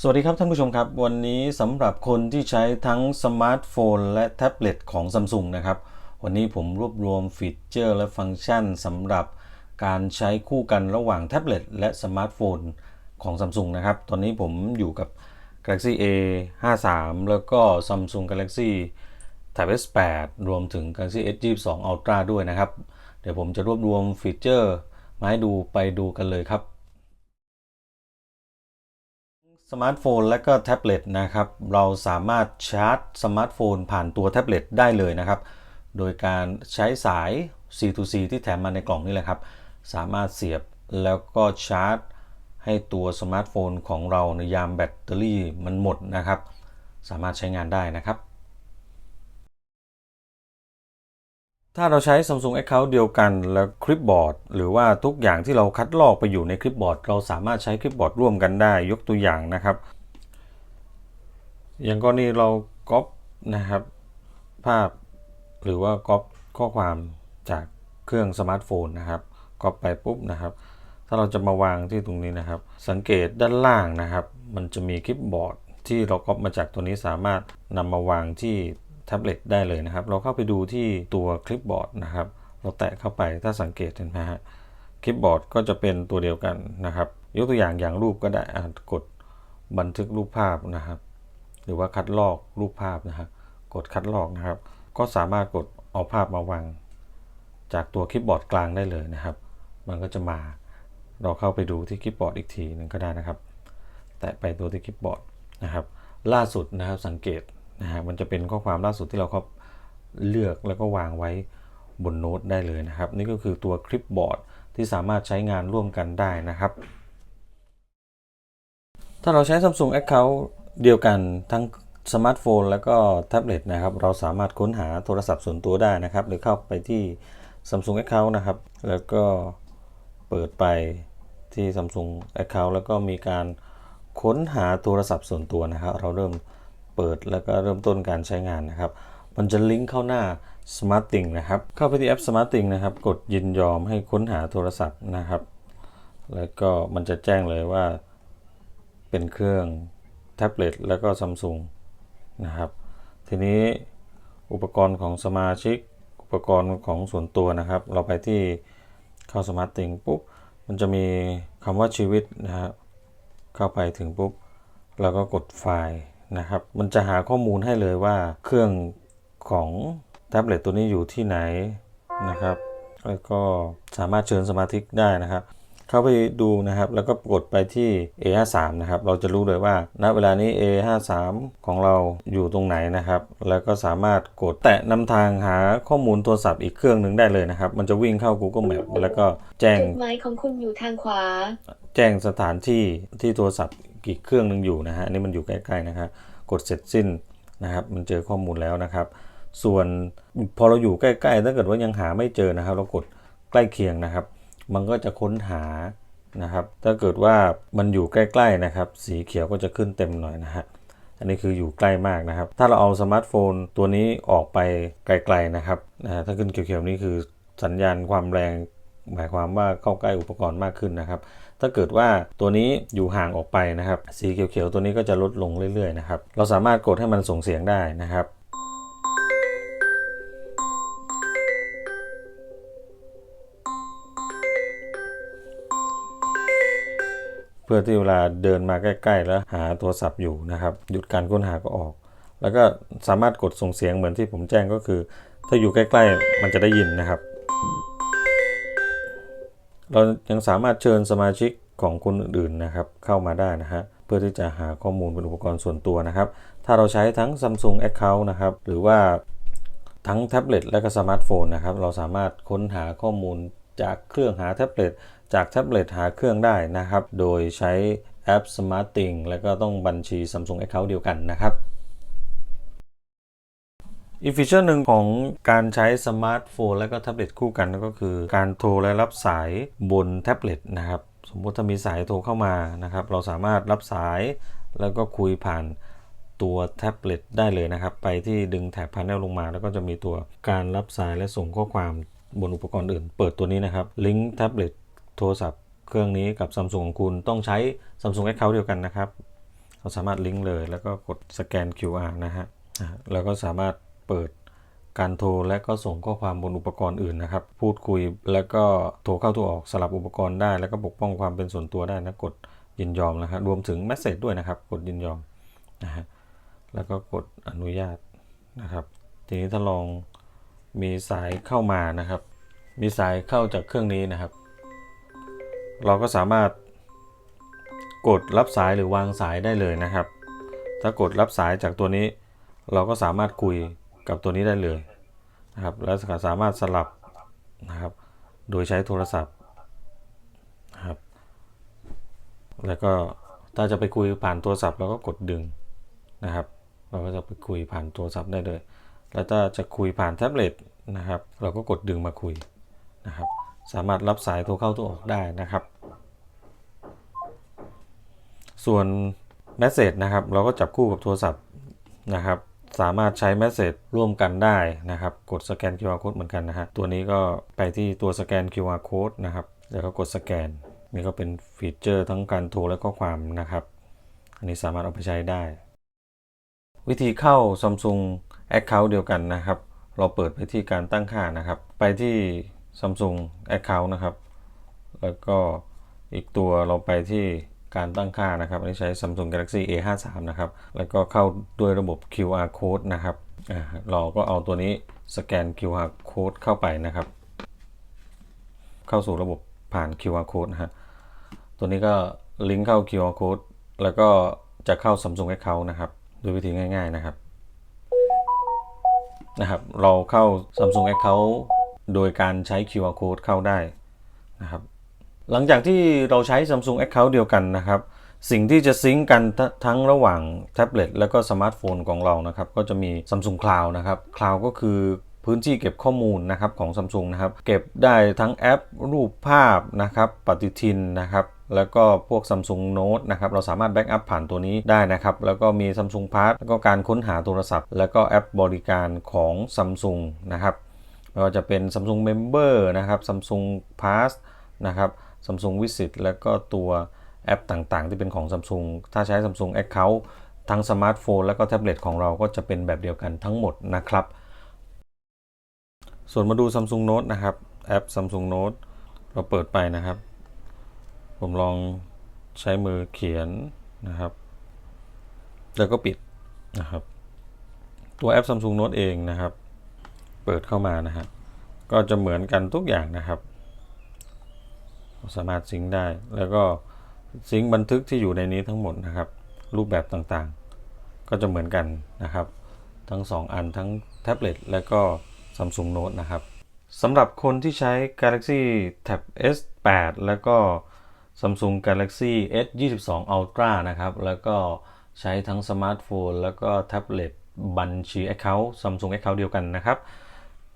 สวัสดีครับท่านผู้ชมครับ วันนี้สำหรับคนที่ใช้ทั้งสมาร์ทโฟนและแท็บเล็ตของ Samsung นะครับ วันนี้ผมรวบรวมฟีเจอร์และฟังก์ชันสำหรับการใช้คู่กันระหว่างแท็บเล็ตและสมาร์ทโฟนของ Samsung นะครับ ตอนนี้ผมอยู่กับ Galaxy A 53แล้วก็ Samsung Galaxy Tab S8 รวมถึง Galaxy S 22 Ultra ด้วยนะครับ เดี๋ยวผมจะรวบรวมฟีเจอร์มาให้ดูไปดูกันเลยครับ สมาร์ทโฟนและก็แท็บเล็ตนะครับเราสามารถชาร์จสมาร์ทโฟนผ่านตัวแท็บเล็ตได้เลยนะครับ โดยการใช้สาย C2C ที่แถมมาในกล่องนี่แหละครับ สามารถเสียบแล้วก็ชาร์จ ให้ตัวสมาร์ทโฟนของเราในยามแบตเตอรี่มันหมดนะครับ สามารถใช้งานได้นะครับ ถ้าเราใช้ Samsung Account เดียวกันแล้วคลิปบอร์ดหรือว่าทุกอย่างที่เราคัดลอกไปอยู่ในคลิปบอร์ดเราสามารถใช้คลิปบอร์ดร่วมกันได้ยกตัวอย่างนะครับ อย่างกรณีเราก๊อปนะครับ ภาพหรือว่าก๊อปข้อความจากเครื่องสมาร์ทโฟนนะครับก๊อปไปปุ๊บนะครับ ถ้าเราจะมาวางที่ตรงนี้นะครับ สังเกตด้านล่างนะครับ มันจะมีคลิปบอร์ดที่เราก๊อปมาจากตัวนี้สามารถนำมาวางที่ แท็บเล็ตได้เลยนะครับ เราเข้าไปดูที่ตัวคลิปบอร์ดนะครับ เราแตะเข้าไปถ้าสังเกตเห็นไหมฮะคลิปบอร์ดก็จะเป็นตัวเดียวกันนะครับ ยกตัวอย่างอย่างรูปก็ได้กดบันทึกรูปภาพนะครับ หรือว่าคัดลอกรูปภาพนะครับกดคัดลอกนะครับ ก็สามารถกดเอาภาพมาวางจากตัวคลิปบอร์ดกลางได้เลยนะครับ มันก็จะมา เราเข้าไปดูที่คลิปบอร์ดอีกทีหนึ่งก็ได้นะครับ แตะไปตัวที่คลิปบอร์ดนะครับ ล่าสุดนะครับสังเกต นะฮะมันจะเป็นข้อความล่าสุดที่เราเขาเลือกแล้วก็วางไว้บนโน้ตได้เลยนะครับ นี่ก็คือตัวคลิปบอร์ดที่สามารถใช้งานร่วมกันได้นะครับ ถ้าเราใช้ Samsung Account เดียวกันทั้งสมาร์ทโฟนแล้วก็แท็บเล็ตนะครับ เราสามารถค้นหาโทรศัพท์ส่วนตัวได้นะครับ หรือเข้าไปที่ Samsung Account นะครับ แล้วก็เปิดไปที่ Samsung Account แล้วก็มีการค้นหาโทรศัพท์ส่วนตัวนะครับ เราเริ่ม เปิดแล้วก็เริ่มต้นการใช้งานนะครับ มันจะลิงก์เข้าหน้า SmartThing นะครับ เข้าไปที่แอป SmartThing นะครับ กดยินยอมให้ค้นหาโทรศัพท์นะครับ แล้วก็มันจะแจ้งเลยว่าเป็นเครื่องแท็บเล็ตแล้วก็ซัมซุงนะครับ ทีนี้อุปกรณ์ของสมาชิก อุปกรณ์ของส่วนตัวนะครับ เราไปที่เข้าสมาร์ทติงปุ๊บ มันจะมีคำว่าชีวิตนะครับ เข้าไปถึงปุ๊บ เราก็กดไฟล์ นะครับ มันจะหาข้อมูลให้เลยว่าเครื่องของแท็บเล็ตตัวนี้อยู่ที่ไหนนะครับ แล้วก็สามารถเชิญสมาชิกได้นะครับ เข้าไปดูนะครับ แล้วก็กดไปที่ A53 นะครับ เราจะรู้เลยว่า ณ เวลานี้ A53 ของเราอยู่ตรงไหนนะครับ แล้วก็สามารถกดแตะนำทางหาข้อมูลโทรศัพท์อีกเครื่องหนึ่งได้เลยนะครับ มันจะวิ่งเข้า Google Map แล้วก็แจ้งจุดหมายของคุณอยู่ทางขวา แจ้งสถานที่ที่โทรศัพท์ อีกเครื่องหนึ่งอยู่นะฮะอันนี่มันอยู่ใกล้ๆนะครับกดเสร็จสิ้นนะครับ มันเจอข้อมูลแล้วนะครับ ส่วนพอเราอยู่ใกล้ๆ ถ้าเกิดว่ายังหาไม่เจอนะครับ เรากดใกล้เคียงนะครับ มันก็จะค้นหานะครับ ถ้าเกิดว่ามันอยู่ใกล้ๆนะครับ สีเขียวก็จะขึ้นเต็มหน่อยนะฮะอันนี้คืออยู่ใกล้มากนะครับ ถ้าเราเอาสมาร์ทโฟนตัวนี้ออกไปไกลๆนะครับถ้าขึ้นเขียวๆนี่คือสัญญาณความแรง หมายความว่าเข้าใกล้อุปกรณ์มากขึ้นนะครับ ถ้าเกิดว่าตัวนี้อยู่ห่างออกไปนะครับ สีเขียวๆตัวนี้ก็จะลดลงเรื่อยๆนะครับ เราสามารถกดให้มันส่งเสียงได้นะครับเพื่อที่เวลาเดินมาใกล้ๆ แล้วหาโทรศัพท์อยู่นะครับ หยุดการค้นหาก็ออก แล้วก็สามารถกดส่งเสียงเหมือนที่ผมแจ้งก็คือ ถ้าอยู่ใกล้ ๆ มันจะได้ยินนะครับ เรายังสามารถเชิญสมาชิกของคนอื่นๆนะครับเข้ามาได้นะฮะเพื่อที่จะหาข้อมูลเป็นอุปกรณ์ส่วนตัวนะครับ ถ้าเราใช้ทั้ง Samsung Account นะครับ หรือว่าทั้งแท็บเล็ตและก็สมาร์ทโฟนนะครับ เราสามารถค้นหาข้อมูลจากเครื่องหาแท็บเล็ตจากแท็บเล็ตหาเครื่องได้นะครับ โดยใช้แอป SmartThing แล้วก็ต้องบัญชี Samsung Account เดียวกันนะครับ อีกฟีเจอร์หนึ่งของการใช้สมาร์ทโฟนและก็แท็บเล็ตคู่กันก็คือ การโทรและรับสายบนแท็บเล็ตนะครับ สมมติถ้ามีสายโทรเข้ามานะครับ เราสามารถรับสายแล้วก็คุยผ่านตัวแท็บเล็ตได้เลยนะครับ ไปที่ดึงแถบพาเนลลงมา แล้วก็จะมีตัวการรับสายและส่งข้อความบนอุปกรณ์อื่น เปิดตัวนี้นะครับ ลิงก์แท็บเล็ตโทรศัพท์เครื่องนี้กับ Samsung ของคุณต้องใช้ Samsung Account เดียวกันนะครับ เราสามารถลิงก์เลยแล้วก็กดสแกน QR นะฮะอ่าแล้วก็สามารถ เปิดการโทรและก็ส่งข้อความบนอุปกรณ์อื่นนะครับ พูดคุยแล้วก็โทรเข้าโทรออกสลับอุปกรณ์ได้ แล้วก็ปกป้องความเป็นส่วนตัวได้นะกดยินยอมนะฮะรวมถึงแมสเซจด้วยนะครับ กดยินยอมนะฮะแล้วก็กดอนุญาตนะครับ ทีนี้ถ้าลองมีสายเข้ามานะครับ มีสายเข้าจากเครื่องนี้นะครับ เราก็สามารถกดรับสายหรือวางสายได้เลยนะครับ ถ้ากดรับสายจากตัวนี้ เราก็สามารถคุย กับตัวนี้ได้เลยนะครับแล้วสามารถสลับนะครับ โดยใช้โทรศัพท์นะครับ แล้วก็ถ้าจะไปคุยผ่านโทรศัพท์เราก็กดดึงนะครับ เราก็จะไปคุยผ่านโทรศัพท์ได้เลย แล้วถ้าจะคุยผ่านแท็บเล็ตนะครับ เราก็กดดึงมาคุยนะครับ สามารถรับสายโทรเข้าโทรออกได้นะครับ ส่วน Message นะครับ เราก็จับคู่กับโทรศัพท์นะครับ สามารถใช้ Message ร่วมกันได้นะครับ กดสแกน QR code เหมือนกันนะฮะ ตัวนี้ก็ไปที่ตัวสแกน QR code นะครับ แล้วก็กดสแกน นี่ก็เป็นฟีเจอร์ทั้งการโทรและข้อความนะครับ อันนี้สามารถเอาไปใช้ได้ วิธีเข้า Samsung Account เดียวกันนะครับ เราเปิดไปที่การตั้งค่านะครับ ไปที่ Samsung Account นะครับ แล้วก็อีกตัวเราไปที่ การตั้งค่านะครับ อันนี้ใช้ Samsung Galaxy A53 นะครับ แล้วก็เข้าด้วยระบบ QR code นะครับเราก็เอาตัวนี้สแกน QR code เข้าไปนะครับ เข้าสู่ระบบผ่าน QR code นะฮะ ตัวนี้ก็ลิงก์เข้า QR code แล้วก็จะเข้า Samsung Account นะครับโดยวิธีง่ายๆนะครับนะครับ เราเข้า Samsung Account โดยการใช้ QR code เข้าได้นะครับ หลังจากที่เราใช้ Samsung Account เดียวกันนะครับ สิ่งที่จะซิงก์กันททั้งระหว่างแท็บเล็ตและก็สมาร์ทโฟนของเรานะครับ ก็จะมี Samsung Cloud นะครับ Cloud ก็คือพื้นที่เก็บข้อมูลนะครับของ Samsung นะครับ เก็บได้ทั้งแอปรูปภาพนะครับปฏิทินนะครับแล้วก็พวก Samsung Note นะครับ เราสามารถแบ็กอัพผ่านตัวนี้ได้นะครับ แล้วก็มี Samsung Pass แล้วก็การค้นหาโทรศัพท์ แล้วก็แอปบริการของ Samsung นะครับไม่ว่าจะเป็น Samsung Member นะครับ Samsung Pass นะครับ Samsung Visit แล้วก็ตัวแอปต่างๆ ที่เป็นของ Samsung ถ้าใช้ Samsung Account ทั้งสมาร์ทโฟนแล้วก็แท็บเล็ตของเราก็จะเป็นแบบเดียวกันทั้งหมดนะครับ ส่วนมาดู Samsung Note นะครับ แอป Samsung Note เราเปิดไปนะครับ ผมลองใช้มือเขียนนะครับ แล้วก็ปิดนะครับ ตัวแอป Samsung Note เองนะครับ เปิดเข้ามานะฮะก็จะเหมือนกันทุกอย่างนะครับ สามารถซิงได้ แล้วก็ซิงบันทึกที่อยู่ในนี้ทั้งหมดนะครับ รูปแบบต่างๆ ก็จะเหมือนกันนะครับ ทั้ง 2 อันทั้งแท็บเล็ตและก็ Samsung Note นะครับสำหรับคนที่ใช้ Galaxy Tab S8 แล้วก็ Samsung Galaxy S22 Ultra นะครับ แล้วก็ใช้ทั้งสมาร์ทโฟนแล้วก็แท็บเล็ตบัญชี Account Samsung Account เดียวกันนะครับ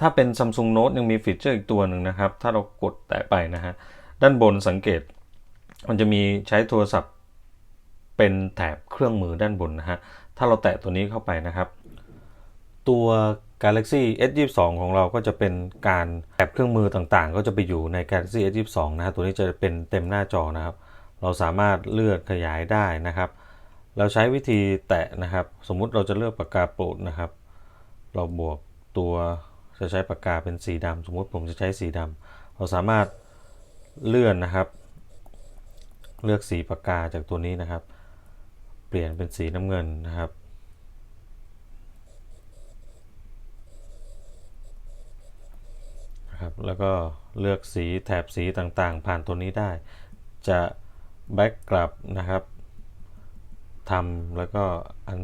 ถ้าเป็น Samsung Note ยังมีฟีเจอร์อีกตัวหนึ่งนะครับ ถ้าเรากดแตะไปนะฮะ ด้านบนสังเกต มันจะมีใช้โทรศัพท์ เป็นแถบเครื่องมือด้านบนนะฮะ ถ้าเราแตะตัวนี้เข้าไปนะครับ ตัว Galaxy S22 ของเราก็จะเป็นการแถบเครื่องมือต่างๆ ก็จะไปอยู่ใน Galaxy S22 นะฮะ ตัวนี้จะเป็นเต็มหน้าจอนะครับ เราสามารถเลือกขยายได้นะครับ เราใช้วิธีแตะนะครับ สมมุติเราจะเลือกปากกาโปรดนะครับ เราบวกตัวจะใช้ปากกาเป็นสีดำสมมติผมจะใช้สีดำเราสามารถ เลื่อนนะครับ เลือกสีปากกาจากตัวนี้นะครับ เปลี่ยนเป็นสีน้ำเงินนะครับ นะครับ แล้วก็เลือกสีแถบสีต่างๆ ผ่านตัวนี้ได้ จะแบ็กกลับนะครับทำแล้วก็อัน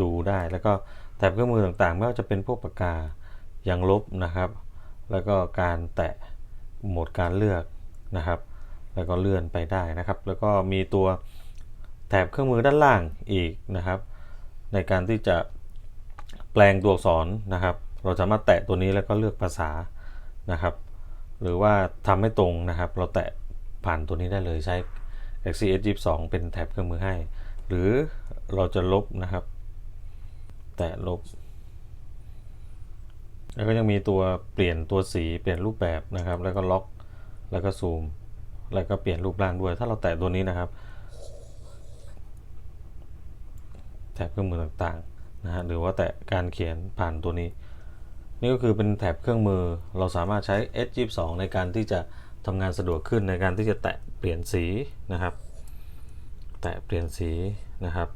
ดูได้แล้วก็แถบเครื่องมือต่างๆไม่ว่าจะเป็นพวกปากกายังลบนะครับ แล้วก็การแตะโหมดการเลือก นะครับ แล้วก็เลื่อนไปได้นะครับ แล้วก็มีตัวแถบเครื่องมือด้านล่างอีกนะครับ ในการที่จะแปลงตัวอักษรนะครับ เราสามารถแตะตัวนี้แล้วก็เลือกภาษานะครับ หรือว่าทำให้ตรงนะครับ เราแตะผ่านตัวนี้ได้เลยใช้ Galaxy S22 เป็นแถบเครื่องมือให้ หรือเราจะลบนะครับ แตะลบ แล้วก็ยังมีตัวเปลี่ยนตัวสีเปลี่ยนรูปแบบนะครับ แล้วก็ล็อก แล้วก็ซูม แล้วก็เปลี่ยนรูปร่างด้วย ถ้าเราแตะตัวนี้นะครับ แถบเครื่องมือต่างๆนะฮะหรือว่าแตะการเขียนผ่านตัวนี้ นี่ก็คือเป็นแถบเครื่องมือเราสามารถใช้ S22 ในการที่จะทำงานสะดวกขึ้นในการที่จะแตะเปลี่ยนสีนะครับ แตะเปลี่ยนสีนะครับ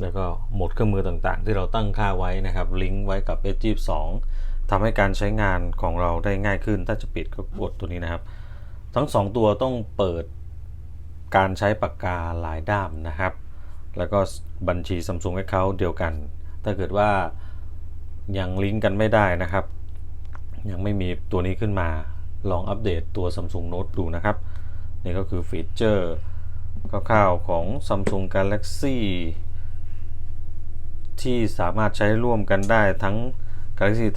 แล้วก็หมดเครื่องมือต่างๆ ที่เราตั้งค่าไว้นะครับ ลิงก์ไว้กับ S22 ทำให้การใช้งานของเราได้ง่ายขึ้น ถ้าจะปิดก็กดตัวนี้นะครับ ทั้ง 2 ตัวต้องเปิดการใช้ปากกาหลายด้ามนะครับ แล้วก็บัญชี Samsung Account เดียวกัน ถ้าเกิดว่ายังลิงก์กันไม่ได้นะครับ ยังไม่มีตัวนี้ขึ้นมา ลองอัปเดตตัว Samsung Note ดูนะครับ นี่ก็คือฟีเจอร์คร่าวๆของ Samsung Galaxy ที่สามารถใช้ร่วมกันได้ทั้ง Galaxy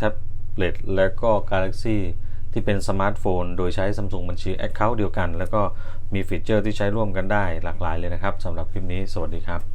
Tablet และก็ Galaxy ที่เป็นสมาร์ทโฟน โดยใช้ Samsung บัญชี Account เดียวกัน แล้วก็มีฟีเจอร์ที่ใช้ร่วมกันได้หลากหลายเลยนะครับสำหรับคลิปนี้ สวัสดีครับ